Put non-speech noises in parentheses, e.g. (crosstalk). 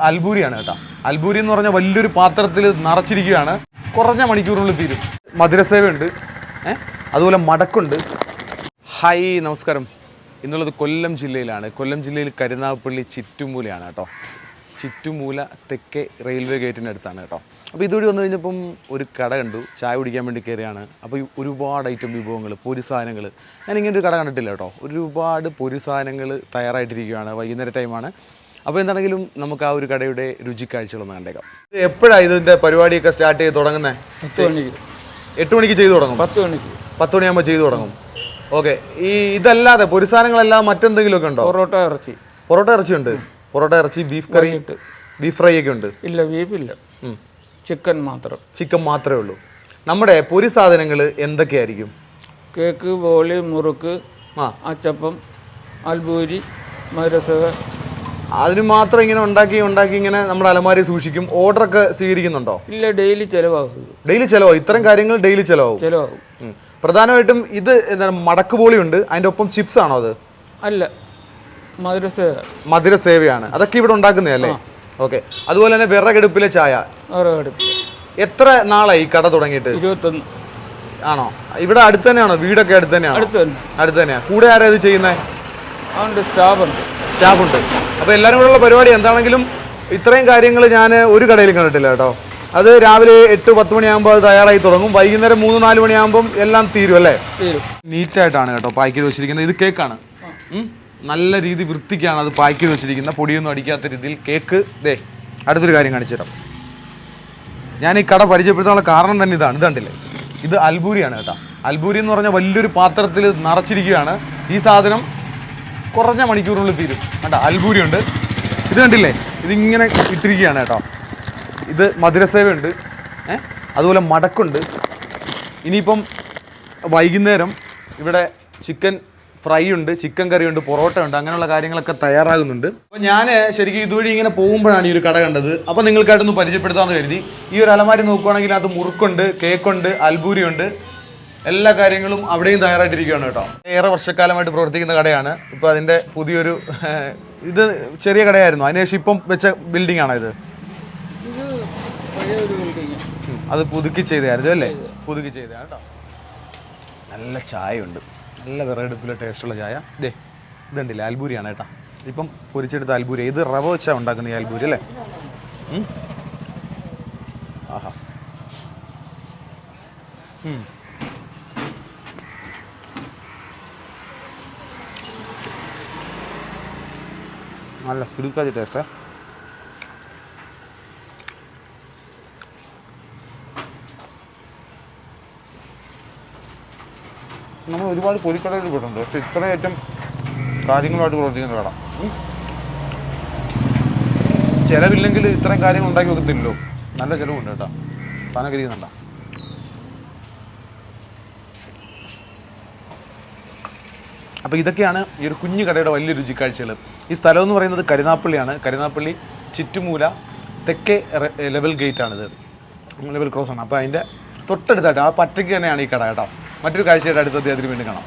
അൽബൂരിയാണ് കേട്ടോ. അൽബൂരി എന്ന് പറഞ്ഞാൽ വലിയൊരു പാത്രത്തിൽ നിറച്ചിരിക്കുകയാണ്. കുറഞ്ഞ മണിക്കൂറിനുള്ളിൽ തീരും. മധുരസേവയുണ്ട്. ഏ? അതുപോലെ മടക്കുണ്ട്. ഹായ് നമസ്കാരം. ഇന്നുള്ളത് കൊല്ലം ജില്ലയിലാണ്. കൊല്ലം ജില്ലയിൽ കരുനാഗപ്പള്ളി ചിറ്റുമൂലയാണ് കേട്ടോ. ചിറ്റുമൂല തെക്കേ റെയിൽവേ ഗേറ്റിന്റെ അടുത്താണ് കേട്ടോ. അപ്പോൾ ഇതുവഴി വന്നു കഴിഞ്ഞപ്പം ഒരു കട കണ്ടു. ചായ കുടിക്കാൻ വേണ്ടി കയറിയാണ്. അപ്പോൾ ഒരുപാട് ഐറ്റം വിഭവങ്ങൾ പൊരി സാധനങ്ങൾ. ഞാൻ ഇങ്ങനെ ഒരു കട കണ്ടിട്ടില്ല കേട്ടോ. ഒരുപാട് പൊരി സാധനങ്ങൾ തയ്യാറായിട്ടിരിക്കുകയാണ്. വൈകുന്നേര ടൈമാണ്. അപ്പോൾ എന്താണെങ്കിലും നമുക്ക് ആ ഒരു കടയുടെ രുചിക്കാഴ്ചകളൊന്ന് കണ്ടേക്കാം. എപ്പോഴാണ് ഇതിന്റെ പരിപാടിയൊക്കെ സ്റ്റാർട്ട് ചെയ്ത് തുടങ്ങുന്നത് പത്ത് മണിക്ക്. എട്ട് മണിക്ക് ചെയ്തു തുടങ്ങും? പത്ത് മണിക്ക്. പത്ത് മണിയാകുമ്പോൾ ചെയ്തു തുടങ്ങും. ഓക്കെ. ഈ ഇതല്ലാതെ പൊരിസാധനങ്ങളെല്ലാം മറ്റെന്തെങ്കിലും ഒക്കെ ഉണ്ടോ? പൊറോട്ട ഇറച്ചി. പൊറോട്ട ഇറച്ചി ഉണ്ട് പൊറോട്ട ഇറച്ചി ബീഫ് കറി ബീഫ് ഫ്രൈ ഒക്കെ ഉണ്ട്. ഇല്ല ബീഫ് ഇല്ല. ചിക്കൻ മാത്രം. ചിക്കൻ മാത്രമേ ഉള്ളൂ. നമ്മുടെ പൊരി സാധനങ്ങൾ എന്തൊക്കെയായിരിക്കും? കേക്ക് ബോളി മുറുക്ക് ആ. അച്ചപ്പം അൽബൂരി മധുരസവ അതിന് മാത്രം ഇങ്ങനെ ഉണ്ടാക്കി ഉണ്ടാക്കി ഇങ്ങനെ നമ്മുടെ അലമാരി സൂക്ഷിക്കും. ഓർഡർ ഒക്കെ സ്വീകരിക്കുന്നുണ്ടോ? ഇല്ല ഡെയിലി ചെലവാകും ഡെയിലി ചെലവാകും. ഇത്തരം കാര്യങ്ങൾ ഡെയിലി ചെലവാകും. ചെലവാകും. പ്രധാനമായിട്ടും ഇത് എന്താണ് മടക്ക് ഉണ്ട് അതിന്റെ ഒപ്പം ചിപ്സ് ആണോ അത്? അല്ല മധുരസവ. മധുര സേവയാണ് അതൊക്കെ ഇവിടെ ഉണ്ടാക്കുന്നതല്ലേ? ഓക്കെ അതുപോലെ തന്നെ വിറകടുപ്പിലെ ചായ. വിറകടുപ്പ്. എത്ര നാളായി ഈ കട തുടങ്ങിയിട്ട്? ഇരുപത്തൊന്ന്. ആണോ? ഇവിടെ അടുത്ത് തന്നെയാണോ? വീടൊക്കെ അടുത്ത് തന്നെയാണോ? അടുത്ത് തന്നെ. അടുത്ത് തന്നെയാ. കൂടെ ആരാ ഇത് ചെയ്യുന്നത് സ്റ്റാഫ് സ്റ്റാഫുണ്ട് സ്റ്റാഫുണ്ട്. അപ്പോൾ എല്ലാവരും കൂടെയുള്ള പരിപാടി എന്താണെങ്കിലും ഇത്രയും കാര്യങ്ങൾ ഞാൻ ഒരു കടയിലും കണ്ടിട്ടില്ല കേട്ടോ. അത് രാവിലെ എട്ട് പത്ത് മണിയാകുമ്പോൾ അത് തയ്യാറായി തുടങ്ങും. വൈകുന്നേരം മൂന്ന് നാല് മണിയാകുമ്പം എല്ലാം തീരും അല്ലേ? നീറ്റായിട്ടാണ് കേട്ടോ പാക്ക് ചെയ്ത് വെച്ചിരിക്കുന്നത്. ഇത് കേക്കാണ്. നല്ല രീതി വൃത്തിക്കാണ് അത് പാക്ക് ചെയ്ത് വെച്ചിരിക്കുന്നത്. പൊടിയൊന്നും അടിക്കാത്ത രീതിയിൽ കേക്ക്. ദേ അടുത്തൊരു കാര്യം കാണിച്ചു തരാം. ഞാൻ ഈ കട പരിചയപ്പെടുത്താനുള്ള കാരണം തന്നെ ഇതാണ്. ഇതുണ്ടല്ലേ ഇത് അൽബൂരിയാണ് കേട്ടോ. അൽബൂരി എന്ന് പറഞ്ഞാൽ വലിയൊരു പാത്രത്തിൽ നിറച്ചിരിക്കുകയാണ്. ഈ സാധനം കുറഞ്ഞ മണിക്കൂറിനുള്ളിൽ തീരും. കേട്ടോ അൽബൂരി ഉണ്ട് ഇത് കണ്ടില്ലേ? ഇതിങ്ങനെ ഇട്ടിരിക്കുകയാണ് കേട്ടോ. ഇത് മധുരസേവയുണ്ട്. ഏ? അതുപോലെ മടക്കുണ്ട്. ഇനിയിപ്പം വൈകുന്നേരം ഇവിടെ ചിക്കൻ ഫ്രൈ ഉണ്ട് ചിക്കൻ കറി ഉണ്ട് പൊറോട്ട ഉണ്ട് അങ്ങനെയുള്ള കാര്യങ്ങളൊക്കെ തയ്യാറാകുന്നുണ്ട്. അപ്പോൾ ഞാൻ ശരിക്കും ഇതുവഴി ഇങ്ങനെ പോകുമ്പോഴാണ് ഈ ഒരു കട കണ്ടത്. അപ്പോൾ നിങ്ങൾക്കായിട്ടൊന്ന് പരിചയപ്പെടുത്താമെന്ന് കരുതി. ഈ ഒരു അലമാരി നോക്കുവാണെങ്കിൽ അത് മുറുക്കുണ്ട് കേക്കുണ്ട് അൽബൂരി ഉണ്ട് എല്ലാ കാര്യങ്ങളും അവിടെയും തയ്യാറായിട്ടിരിക്കുകയാണ് കേട്ടോ. ഏറെ വർഷക്കാലമായിട്ട് പ്രവർത്തിക്കുന്ന കടയാണ്. ഇപ്പോൾ അതിന്റെ പുതിയൊരു (laughs) ഇത് ചെറിയ കടയായിരുന്നു. അതിനുശേഷം ഇപ്പം വെച്ച ബിൽഡിംഗ് ആണോ ഇത്? ഇത് അത് പുതുക്കി ചെയ്തായിരുന്നു അല്ലേ? പുതുക്കി ചെയ്താണ് കേട്ടോ. നല്ല ചായ ഉണ്ട് നല്ല വിറകടുപ്പിലെ ടേസ്റ്റുള്ള ചായ. ദേ ഇതുണ്ടല്ലേ അൽബൂരിയാണ് കേട്ടോ. ഇപ്പം പൊരിച്ചെടുത്ത അൽബൂരി. ഇത് റവ വെച്ചാണ് ഉണ്ടാക്കുന്ന ഈ അൽബൂരി അല്ലേ. ആഹാ. നല്ല സുരുക്കാതി ടേസ്റ്റ് നമ്മൾ ഒരുപാട് പൊരിക്കടയിൽ പോയിട്ടുണ്ട്. പക്ഷെ ഇത്രയേറ്റം കാര്യങ്ങളുമായിട്ട് പ്രവർത്തിക്കുന്ന കട. ചിലവില്ലെങ്കിൽ ഇത്രയും കാര്യങ്ങൾ ഉണ്ടാക്കി വെക്കത്തില്ലല്ലോ. നല്ല ചിലവുണ്ട് കേട്ടോ. പനഗിരി കരിയുന്നുണ്ട അപ്പോൾ ഇതൊക്കെയാണ് ഈ ഒരു കുഞ്ഞു കടയുടെ വലിയ രുചിക്കാഴ്ചകൾ. ഈ സ്ഥലം എന്ന് പറയുന്നത് കരുനാപ്പള്ളിയാണ്. കരുനാപ്പള്ളി ചുറ്റുമൂല തെക്കേ ലെവൽ ഗേറ്റ് ആണിത് ലെവൽ ക്രോസ് ആണ് അപ്പോൾ അതിന്റെ തൊട്ടടുത്തായിട്ട് ആ പറ്റയ്ക്ക് തന്നെയാണ് ഈ കട കേട്ടോ. മറ്റൊരു കാഴ്ചയുടെ അടുത്ത അതിന് വീണ്ടും കാണാം.